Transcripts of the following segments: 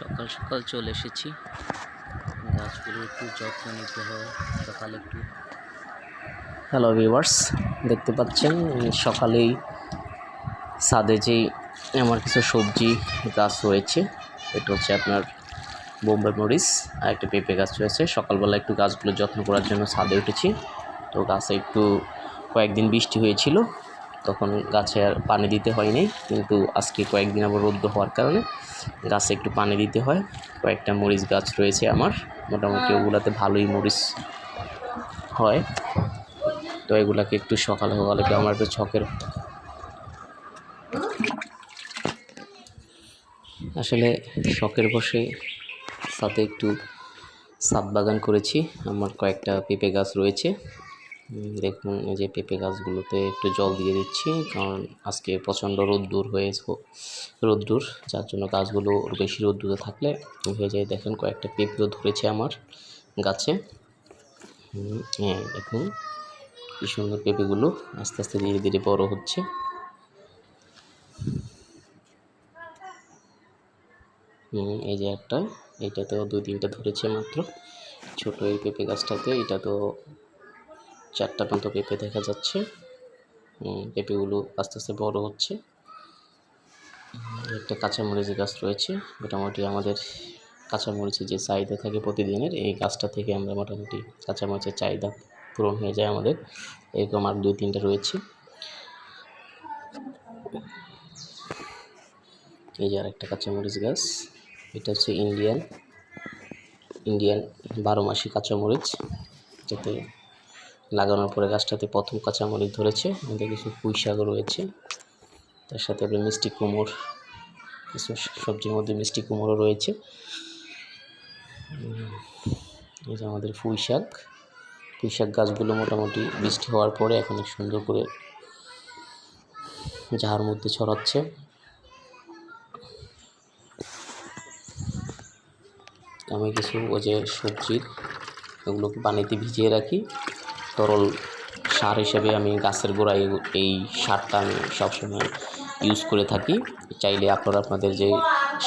সকাল সকাল চলে এসেছি। গাছগুলো একটু যত্ন নিতে হয়, সকালে একটু। হ্যালো ভিউয়ার্স দেখতে পাচ্ছেন সকালেই ছাদে যেই আমার কিছু সবজি গাছ রয়েছে, এটা হচ্ছে আপনার বোম্বে মরিচ আর একটা পেঁপে গাছ রয়েছে। সকালবেলা একটু গাছগুলো যত্ন করার জন্য ছাদে উঠেছি। তো গাছে একটু কয়েকদিন বৃষ্টি হয়েছিল তখন গাছে আর পানি দিতে হয়নি। কিন্তু আজকে কয়েকদিন আবার রোদ্দ হওয়ার কারণে গাছে একটু পানি দিতে হয়। কয়েকটা মরিচ গাছ রয়েছে আমার। মোটামুটি ওগুলাতে ভালোই মরিচ হয়। তো এগুলাকে একটু সকালে সকালে আমার একটু ছকের। আসলে শখের বসে সাথে একটু ছাদ বাগান করেছি। আমার কয়েকটা পেঁপে গাছ রয়েছে। দেখুন, এই যে পেঁপে গাছগুলোতে একটু জল দিয়ে দিচ্ছি, কারণ আজকে প্রচণ্ড রোদ্দুর হয়েছে, রোদ্দুর, যার জন্য গাছগুলো বেশি রোদ্দুরে থাকলে হয়ে যায়। দেখেন, কয়েকটা পেঁপেও ধরেছে আমার গাছে। হ্যাঁ দেখুন, কি সুন্দর পেঁপেগুলো আস্তে আস্তে ধীরে ধীরে বড় হচ্ছে। এই যে একটা এইটাতেও দুই তিনটা ধরেছে মাত্র। ছোট এই পেঁপে গাছটাতে, এটা তো চারটা পর্যন্ত পেঁপে দেখা যাচ্ছে। পেঁপেগুলো আস্তে আস্তে বড় হচ্ছে। একটা কাঁচামরিচ গাছ রয়েছে। মোটামুটি আমাদের কাঁচামরিচের যে চাহিদা থাকে প্রতিদিনের, এই গাছটা থেকে আমরা মোটামুটি কাঁচামরিচের চাহিদা পূরণ হয়ে যায় আমাদের। এরকম আর দুই তিনটা রয়েছে। এই যে আরেকটা কাঁচামরিচ গাছ, এটা হচ্ছে ইন্ডিয়ান ইন্ডিয়ান বারো মাসি কাঁচামরিচ, যাতে লাগানোর পরে গাছটাতে প্রথম কাঁচামরিচ ধরেছে আমাদের কিছু পুঁই শাকও রয়েছে। তার সাথে আপনার মিষ্টি কুমড় কিছু সবজির মধ্যে মিষ্টি কুমড়ও রয়েছে। এই যে আমাদের পুঁই শাক। পুঁই শাক গাছগুলো মোটামুটি বৃষ্টি হওয়ার পরে এখন সুন্দর করে যাহার মধ্যে ছড়াচ্ছে। আমি কিছু ওই যে সবজির এগুলোকে পানিতে ভিজিয়ে রাখি। তরল সার হিসেবে আমি গাছের গোড়ায় এই সারটা আমি সবসময় ইউজ করে থাকি। চাইলে আপনারা আপনাদের যে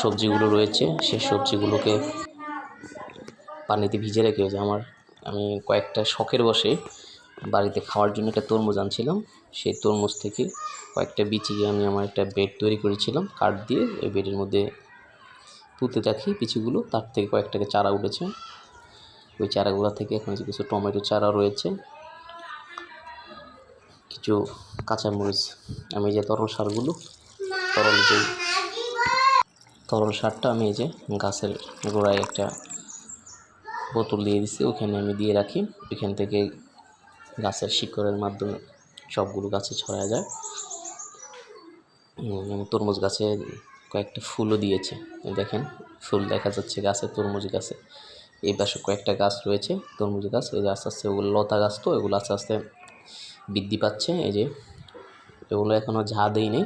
সবজিগুলো রয়েছে সেই সবজিগুলোকে পানিতে ভিজে রেখে, যে আমার, আমি কয়েকটা শখের বসে বাড়িতে খাওয়ার জন্য একটা তরমুজ আনছিলাম। সেই তরমুজ থেকে কয়েকটা বিচি আমি আমার একটা বেড তৈরি করেছিলাম, কাঠ দিয়ে। ওই বেডের মধ্যে পুঁতে রাখি বিচিগুলো, তার থেকে কয়েকটাকে চারা উঠেছে। ওই চারাগুলো থেকে এখন কিছু টমেটো চারা রয়েছে কিছু কাঁচামরিচ, আমি যে তরল সারগুলো, তরল যে তরল সারটা আমি এই যে গাছের গোড়ায় একটা বোতল দিয়ে দিছি, ওখানে আমি দিয়ে রাখি। ওইখান থেকে গাছের শিকড়ের মাধ্যমে সবগুলো গাছে ছড়া যায়। তরমুজ গাছে কয়েকটা ফুলও দিয়েছে, দেখেন, ফুল দেখা যাচ্ছে গাছে, তরমুজ গাছে। এই পাশে কয়েকটা গাছ রয়েছে, তরমুজ গাছ যে আস্তে আস্তে ওগুলো লতা গাছ তো, এগুলো আস্তে আস্তে বৃদ্ধি পাচ্ছে এই যে এগুলো এখনও ঝা দেয়নি।